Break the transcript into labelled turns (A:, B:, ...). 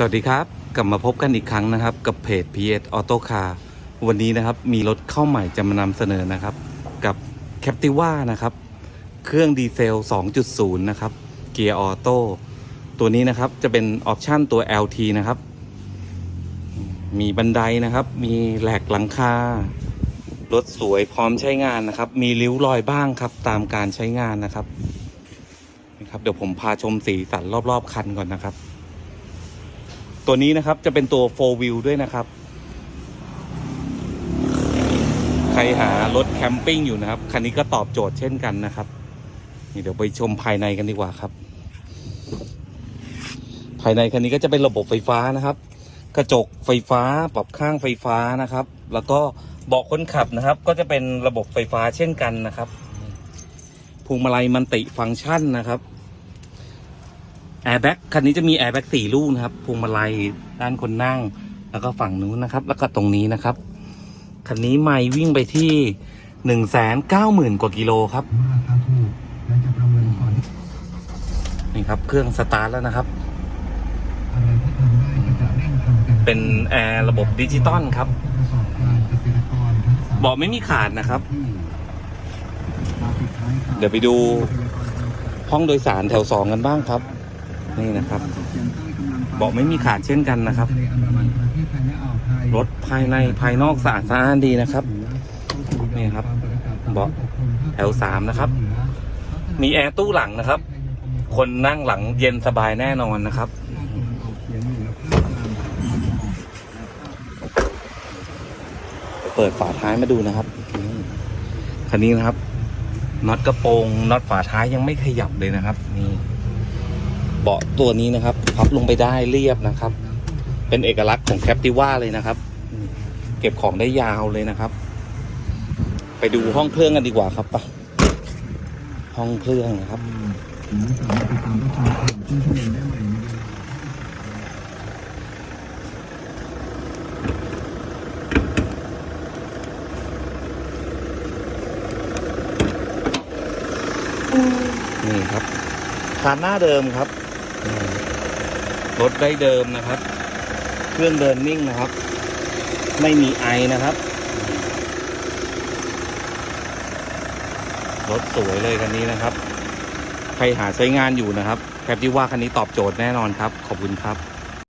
A: สวัสดีครับ กลับมาพบกันอีกครั้งนะครับ กับเพจ PS Auto Car วันนี้นะครับมีรถเข้าใหม่จะมานำเสนอนะครับ กับ Captiva นะครับ เครื่องดีเซล 2.0 นะครับ เกียร์ออโต้ตัวนี้นะครับจะเป็นออปชันตัว LT นะครับ มีบันไดนะครับ มีแหลกหลังคารถสวยพร้อมใช้งานนะครับ มีริ้วรอยบ้างครับ ตามการใช้งานนะครับนะครับ เดี๋ยวผมพาชมสีสันรอบๆคันก่อนนะครับ ตัวนี้นะครับจะเป็นตัว 4 wheel ด้วยนะครับ ใครหารถแคมปิ้งอยู่นะครับ คันนี้ก็ตอบโจทย์เช่นกันนะครับ นี่เดี๋ยวไปชมภายในกันดีกว่าครับ ภายในคันนี้ก็จะเป็นระบบไฟฟ้านะครับ กระจกไฟฟ้าปรับข้างไฟฟ้านะครับ แล้วก็เบาะคนขับนะครับ ก็จะเป็นระบบไฟฟ้าเช่นกันนะครับพวงมาลัยมันติฟังก์ชันนะครับ แอร์แบ็กคันนี้จะมีแอร์แบ็กสี่ลูกนะครับพวงมาลัยด้านคนนั่ง แล้วก็ฝั่งนู้นนะครับ แล้วก็ตรงนี้นะครับ คันนี้ไม่วิ่งไปที่หนึ่งแสนเก้าหมื่นกว่ากิโลครับ
B: ว่าราคาถูกและจะประเมินก่อนที่
A: นี่ครับ เครื่องสตาร์ทแล้วนะครับ
B: อะไรที่ทำได้ก็จะเร่งทำกัน
A: เป็นแอร์ระบบดิจิตอลครับ
B: ผู้ประกอบการเกษตรกรทั้งสาม
A: เบาะไม่มีขาดนะครับ
B: ที่มาปิดท้ายครับ
A: เดี๋ยวไปดูห้องโดยสารแถวสองกันบ้างครับ นี่นะครับ เบาะไม่มีขาดเช่นกันนะครับ
B: ร
A: ถภายในภายนอกสะอาดสะอานดีนะครับ นี่ครับ เบาะแถวสามนะครับ มีแอร์ตู้หลังนะครับ คนนั่งหลังเย็นสบายแน่นอนนะครับเปิดฝาท้ายมาดูนะครับคันนี้นะครับน็อตกระโปรงน็อตฝาท้ายยังไม่ขยับเลยนะครับ นี่ บาะตัวนี้นะครับ พับลงไปได้เรียบนะครับ เป็นเอกลักษณ์ของแคปติว่าเลยนะครับ เก็บของได้ยาวเลยนะครับ ไปดูห้องเครื่องกันดีกว่าครับไปะห้องเครื่องนะครับ
B: นี่
A: ครับคานหน้าเดิมครับ รถได้เดิมนะครับ เครื่องเดินนิ่งนะครับ ไม่มีไอนะครับ รถสวยเลยคันนี้นะครับ ใครหาใช้งานอยู่นะครับแคปที่ว่าคันนี้ตอบโจทย์แน่นอนครับ ขอบคุณครับ